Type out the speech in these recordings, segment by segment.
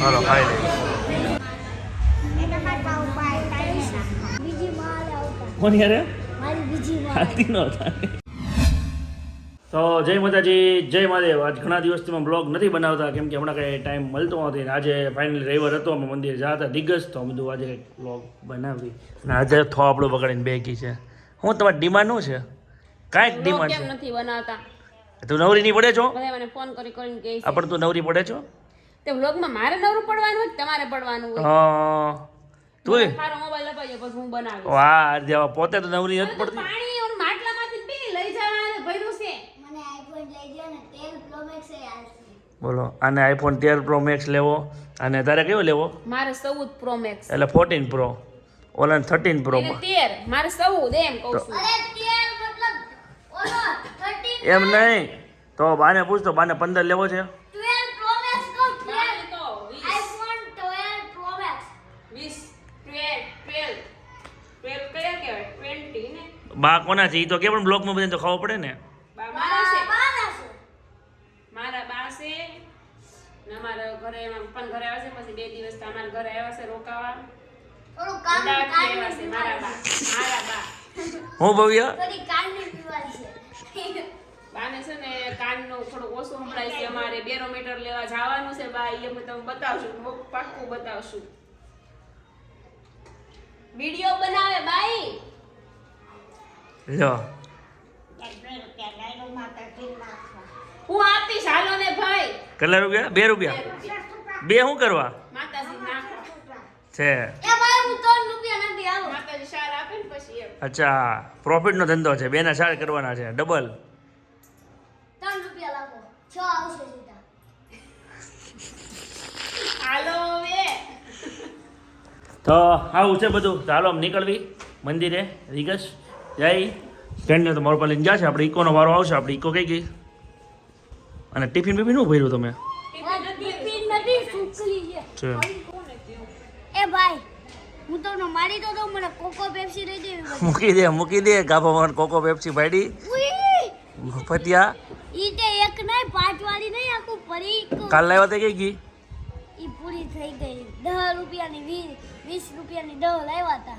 હાલો ખાઈ આવતા કોણ યારે મારી બીજી નો તો જય માતાજી જય મહાદેવ. આજ ઘણા દિવસથી મેં બ્લોગ નથી બનાવતા કેમ કે હમણાં કંઈ ટાઈમ મળતો નથી. આજે ફાઇનલી રવિવાર હતો અમે મંદિર જતા હતા દિગ્ગજ તો અમે આજે કંઈક બ્લોગ બનાવી. અને આજે થો આપણો બગાડીને બેકી છે. હું તમારી ડિમાન્ડ શું છે? કાંઈક ડિમાન્ડ છે. નથી બનાવતા? તું નવરી નહીં પડે છો? મને ફોન કરી કરીને પણ તું નવરી પડે છો? તે વ્લોગમાં મારે નવરું પડવાનું હોય તમારે પડવાનું હોય? હા. તું મારો મોબાઈલ જાય પછી હું બનાવીશ. વાહ જેવા પોતે તો નવરી નથી પડતી. પાણી ઓલું માટલામાંથી પી લઈ જવાના ભર્યું છે. મને આઈફોન લઈ ગયો ને તેલ પ્રો મેક્સ એ બોલો આને આઈફોન તેર પ્રો મેક્સ લેવો અને તારે કયો લેવો? મારે ચૌદ પ્રો મેક્સ એટલે ફોર્ટીન પ્રો ઓલા થર્ટીન પ્રો એને તેર મારે ચૌદ એમ કહું છું. અરે તેલ મતલબ ઓલો 13 એમ નહીં. તો બાને પૂછતો બાને પંદર લેવો છે 12 પ્રો મેક્સ કો મારે તો વીસ આઈફોન 12 પ્રો મેક્સ વીસ ટ્વેલ્વ ટ્વેલ્વ ટ્વેલ્વ કયા કહેવાય ટ્વેન્ટી ને બા કોના છે? એ તો કે પણ બ્લોકમાં બધાને તો ખબર પડે ને. બા મારા બા છે અમારા ઘરે એમાં ઘરે આવે છે પછી બે દિવસ અમારા ઘરે આવ્યા છે રોકાવા. થોડું છે મારા બા. મારા બા. હું ભવ્ય? થોડી કાનની બીમારી છે. બાને છે ને કાનનું થોડું ઓછું સંભળાય છે અમારે. બેરોમીટર લેવા જવાનું છે બા. એ અમે તમને બતાવશું. પાક્કું બતાવશું. વીડિયો બનાવે બાઈ. લો. હું આપીશ હાલો ને ભાઈ. કેટલા રૂપિયા. બે રૂપિયા. બે શું કરવા? છે. અચ્છા પ્રોફિટ હું 3 રૂપિયા નથી આવો. માતાજી સાર આપે ને પછી એમ. અચ્છા પ્રોફિટનો ધંધો છે. બેના સાર કરવાના છે. ડબલ 3 રૂપિયા લાવો. 6 આવશે સીધા. હાલો હવે. તો આવું છે બધું. ચાલો આમ નીકળવી મંદિરે રીગસ. જય ફ્રેન્ડને તો મારું પાસે લઈને જશે. આપણે ઇકોનો વારો આવશે. આપણે ઇકો કઈ ગઈ અને ટિફિન બિફિન શું ભર્યું તમે? ટિફિન નથી સુકલી છે. છે એ ભાઈ હું તમને મારી તો મને કોકો પેપ્સી લઈ દેવી મૂકી દે મૂકી દે. ગાભા મને કોકો પેપ્સી પાડી! મફતિયા ઈ તે એક નહીં પાંચ વાળી નહીં આખું પરી કાલ લાવ્યા તે કઈ ગઈ ઈ પૂરી થઈ ગઈ. દસ રૂપિયાની વીસ વીસ રૂપિયાની દહ લાવ્યા હતા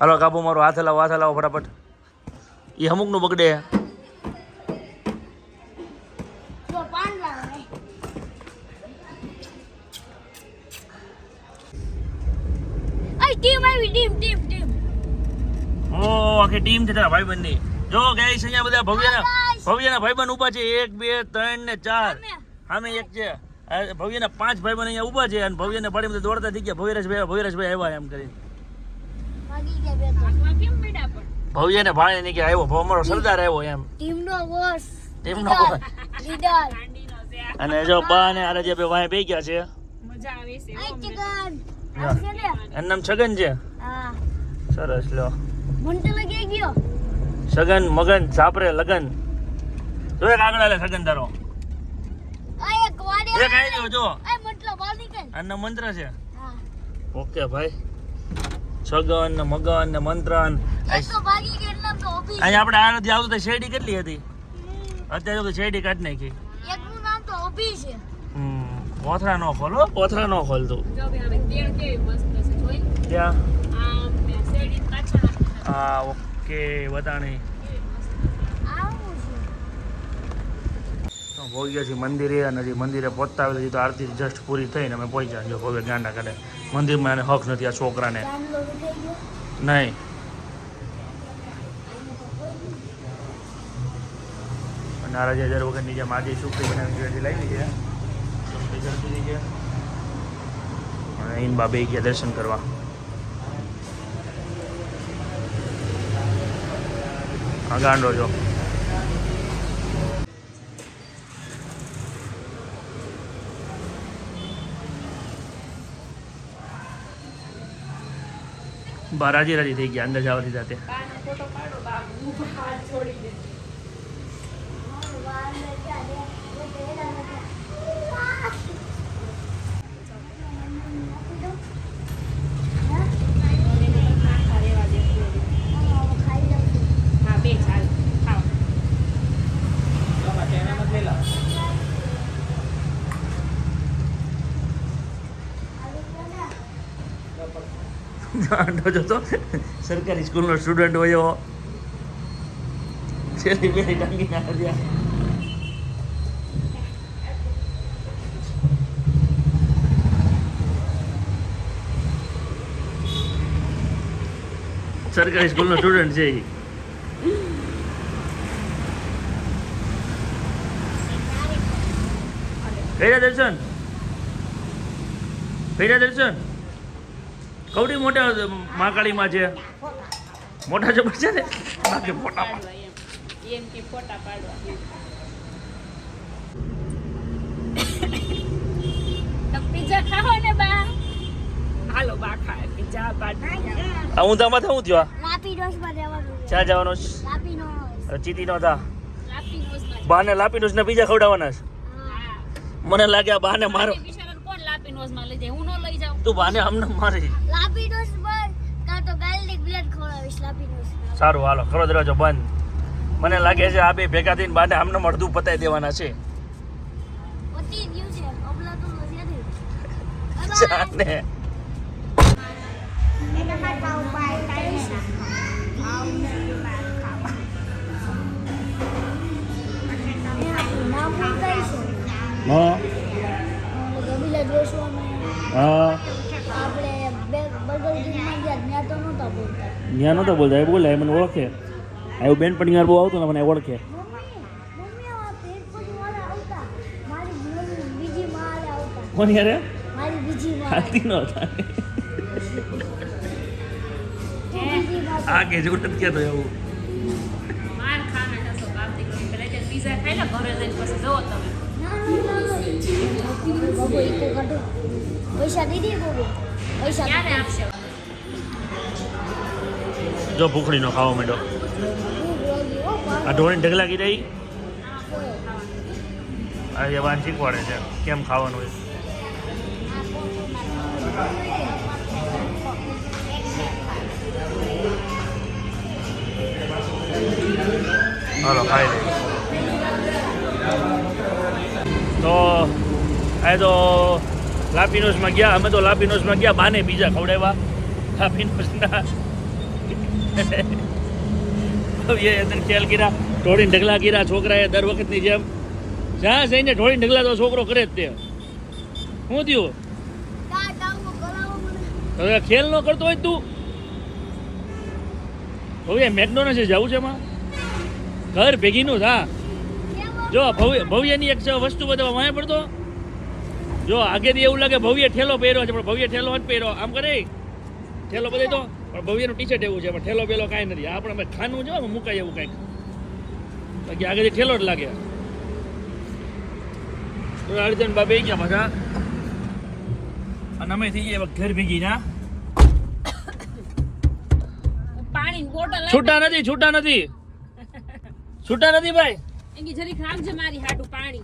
હાલો કાબુ મારો હાથ લાવો હાથ લાવો ફટાફટ. એ અમુકનું બગડે. પાન લાવે. અઈ ટીમ આવી ટીમ ટીમ ટીમ. ઓ આખી ટીમ છે તારા ભાઈબંધની. જો ગાઈસ અહીંયા બધા ભવ્યના ભવ્યના ભાઈબંધ ઊભા છે. એક બે ત્રણ ને ચાર. સામે એક છે. આ ભવ્યના પાંચ ભાઈબંધ અહીંયા ઊભા છે અને ભવ્યને પાડી બધા દોડતા થઈ ગયા. ભવ્યરાજભાઈ ભવ્યરાજભાઈ આવ્યા એમ કરીને. ભાગી ગયા બે ત્રણ આમાં ને ભાણે કે આવ્યો ભવ અમારો સરદાર આવ્યો એમ. ટીમનો બોસ ટીમનો બોસ લીડર. અને જો બા અને આરે જે બે વાય બે ગયા છે. મજા આવે છે ને? એનું નામ છગન છે? હા. સરસ લો. મને લગી ગયો. સગન મગન સાપરે લગન. જો એક આગળ લે સગન તારો. એક વાડી એક આવી ગયો જો. એ મંત્ર આ નીકળ. આનો મંત્ર છે. હા. ઓકે ભાઈ. છગન ને મગન ને મંત્રન અહીંયા આપણે આ નથી આવતું તો શેરડી કેટલી હતી? અત્યારે તો શેરડી કાઢ નાખી. એકનું નામ તો છે હમ પોથરા નો ખોલો પોથરા નો ખોલતું ક્યાં? હા ઓકે તેલ કેવી મસ્ત છે જોઈ ત્યાં આમ ને શેરડી પાછળ નાખી હા ઓકે બતાણી કેવી મસ્ત આવું તો છીએ મંદિરે અને હજી મંદિરે પહોંચતા આવેલા તો આરતી જસ્ટ પૂરી થઈને અમે પહોંચ્યા જો ભવ્ય ગાંડા કરે મંદિરમાં એને હક નથી આ છોકરાને. નહીં. અને હજાર વખતની જેમ આજે સુખડી બનાવી જોઈ લાવી છે જલ્દી ગયા બાબે ગયા દર્શન કરવા. આ ગાંડો જો. બા રાજી થઈ ગયા અંદર જવાથી સાથે બાને ફોટો પાડો બા ઊભા હાથ જોડીને આખા રેવા દે હા બે ચાલ ખાઓ ગાંડો જોતો સરકારી સ્કૂલનો સ્ટુડન્ટ હોય છેલ્લી પેલી ટાંગી સરકારી સ્કૂલનો સ્ટુડન્ટ છે ઈ. કયા દર્શન. કયા દર્શન. કવડી મોટા મહાકાળીમાં છે. મોટા જબર છે ને? બાકી ફોટા પાડવા. તો પિઝા ખાવો ને બા? હાલો બા ખાય. પિઝા પાડી આ ઊંધામાં થયો? આ? લાપીનોસમાં જવાનું? લાપીનોસ ચીતી નો થા. બાને લાપીનું ને બીજા ખવડાવવાના છે. મને લાગે આ બાને મારો કોણ લાપી નોઝમાં લઈ જાય? હું ન લઈ જાઉં તું બાને અમને મારી. લાપીનોસ કાં તો ગાલિક બ્રેડ ખવડાવીશ લાપીનોસ. સારું હાલો ખરો દરવાજો બંધ. મને લાગે છે આ બે ભેગા થઈને બાને આમને અડધું પતાઈ દેવાના છે. પતી ગયું છે. અબલા તો નથી. Bye bye. જાને હા. હા. ત્યાં તો નહોતા બોલતા. એ બોલે મને ઓળખે. આવ્યું બેન પણ બહુ આવતો ને મને ઓળખે. કોણ યારે હાથી નો હતા આ કે તો એવું માર ખાને દીકરી પેલા તે પિઝા ખાઈ લે ઘરે જઈને પછી જુઓ તમે ના ના ના. બાબુ ઈકો કાઢો પૈસા દીધી પૈસા ક્યારે આપશે? જો ભૂખડીનો ખાવા માંડ્યો આ. ઢોળીને ઢગલા કોઈ. આ વાન શીખવાડે છે, કેમ ખાવાનું હોય હાલો, ખાઈ લે તો, આ તો લાપીનોસમાં ગયા, અમે તો લાપીનોસમાં ગયા, બાને બીજા ખવડાવ્યા લાપીનોસના ખેલ ગીરા ઢોળીને ઢગલા ગીરા છોકરાએ દર વખતની જેમ. જ્યાં જઈને ઢોળીને ઢગલા તો છોકરો કરે જ તે. શું થયું? હવે ખેલ ન કરતો હોય તું? હવે મેકડોનલ્ડ જવું છે એમાં? ઘર ભેગીનું થા. જો ભવ્ય, ભવ્યની એક વસ્તુ બધા વાંહે પડતો? જો આગેથી એવું લાગે ભવ્ય ઠેલો પહેર્યો છે, પણ ભવ્ય ઠેલો જ પહેર્યો. આમ કરે ઠેલો બધી તો પણ ભવ્યનું ટી એવું છે પણ ઠેલો બેલો કાંઈ નથી. આપણે અમે ખાનું છે મુકાય એવું કાંઈક. બાકી આગળ ઠેલો જ લાગે. અર્જન બાબે ગયા પાછા. અને અમે થઈ ગયા ઘેર ભેગી ના છૂટા નથી છૂટા નથી. છૂટા નથી ભાઈ. એની જરીક છે મારી હાટું પાણી.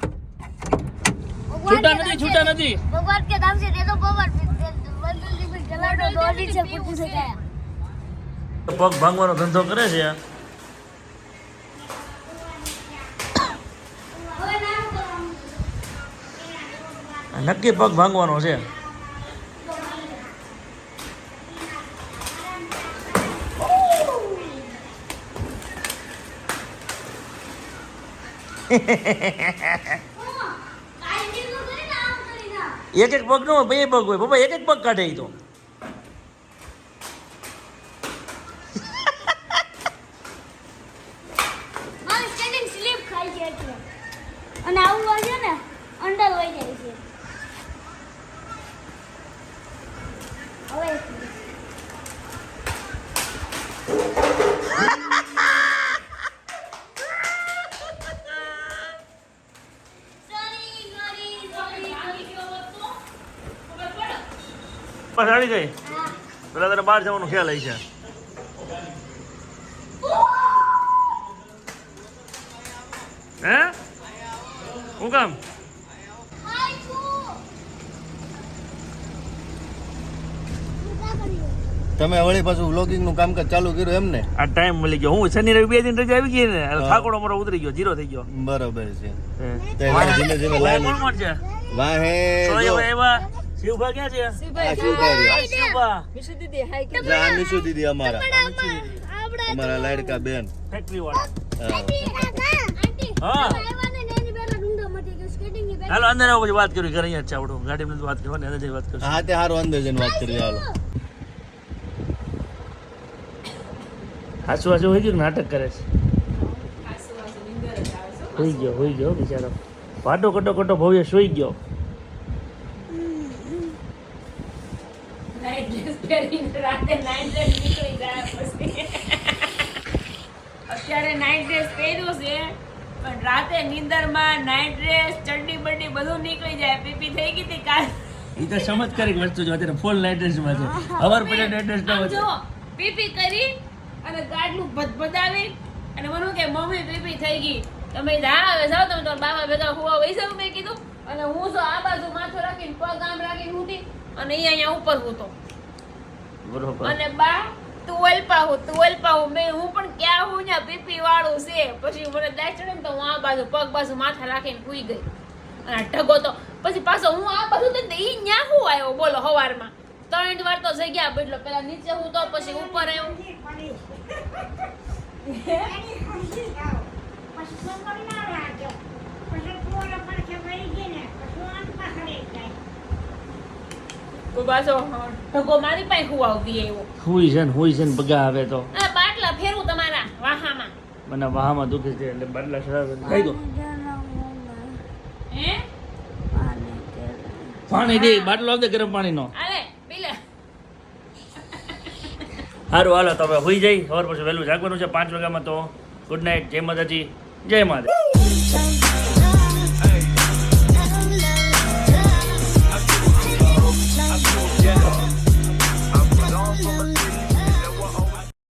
છૂટા નથી છૂટા નથી. ભગવાન કે નામ છે તે તો ભગવાન પગ ભાંગવાનો ધંધો કરે છે નક્કી પગ ભાંગવાનો છે. એક એક પગ નો બે પગ હોય. બાબા એક એક પગ કાઢે તો. બસ આવી ગઈ પેલા તને બહાર જવાનું ખ્યાલ આવી છે હે? હું કામ? તમે વળી પાછું વ્લોગિંગનું કામકાજ ચાલુ કર્યું એમ ને આ ટાઈમ મળી ગયો. હું શનિ રવિ બે દિન રજા આવી ગઈ ને થાકોડો મારો ઉતરી ગયો જીરો થઈ ગયો. બરોબર છે. ધીમે ધીમે લાઈન વાહે શિવભા ક્યાં છે? શિવભાઈ શિવભા. મિશુ દીદી આ કે જા, મિશુ દીદી અમારા. અમારા લાડકા બેન. ફેક્ટરી વાળા. હા. હાલો અંદર આવો પછી વાત કરી ઘરે અહીંયા ચાવડો ગાડી આપણું વાત કરવાની અંદર વાત કરશું. હા તે હારો અંદર જઈને વાત કરી હાલો. હાસુ હાસુ હોય ગયું નાટક કરે છે. હોઈ ગયો હોઈ ગયો બિચારો. વાટો કટો કટો ભવ્ય સુઈ ગયો નાઇટ ડ્રેસ પહેરીને રાતે નાઇટ ડ્રેસ નીકળી જાય પછી. અત્યારે નાઇટ ડ્રેસ પહેર્યો છે પણ રાતે નીંદરમાં નાઇટ ડ્રેસ ચડ્ડી બડ્ડી બધું નીકળી જાય. પીપી થઈ ગઈ હતી કાલ. એ તો ચમત્કારિક વસ્તુ જો અત્યારે ફૂલ નાઇટ ડ્રેસમાં છે. અવર પડે નાઇટ ડ્રેસ આમ જો પીપી કરી અને ગાડલું ભદભદાવી અને મને કે મમ્મી પીપી થઈ ગઈ. તમે હા હવે જાઓ તમે તમારા બાબા ભેગા હોવા વહી જાવ મેં કીધું. અને હું જો આ બાજુ માથું રાખીને પગ આમ રાખીને ઊંધી અને અહીંયા ઉપર હૂતો. બરોબર. અને બા તુવેલ પાહું તુવેલ પાહું મેં હું પણ ક્યાં હું ને પીપી વાળું છે. પછી મને દાય ચડે ને તો હું આ બાજુ પગ બાજુ માથા રાખીને સૂઈ ગઈ. અને ઢગો તો પછી પાછો હું આ બાજુ તો ઈ ન્યા હું આવ્યો? બોલો હવારમાં. ત્રણ વાર તો જગ્યા બદલો. પેલા નીચે હું તો પછી ઉપર આવ્યો. પાછો ઢગો મારી પાસે હું આવતી આવ્યો હુઈ છે ને હુઈ છે ને પગા આવે તો. આ બાટલા ફેરવું તમારા વાહામાં. મને વાહમાં દુખે છે એટલે બાટલા શરાબ ખાઈ દો. હે? પાણી દે બાટલો આપજે ગરમ પાણીનો. પીલે. સારું હાલો તમે હુઈ જઈ. ખબર પછી વહેલું જાગવાનું છે. પાંચ વાગ્યામાં તો ગુડ નાઇટ જય માતાજી. જય માતા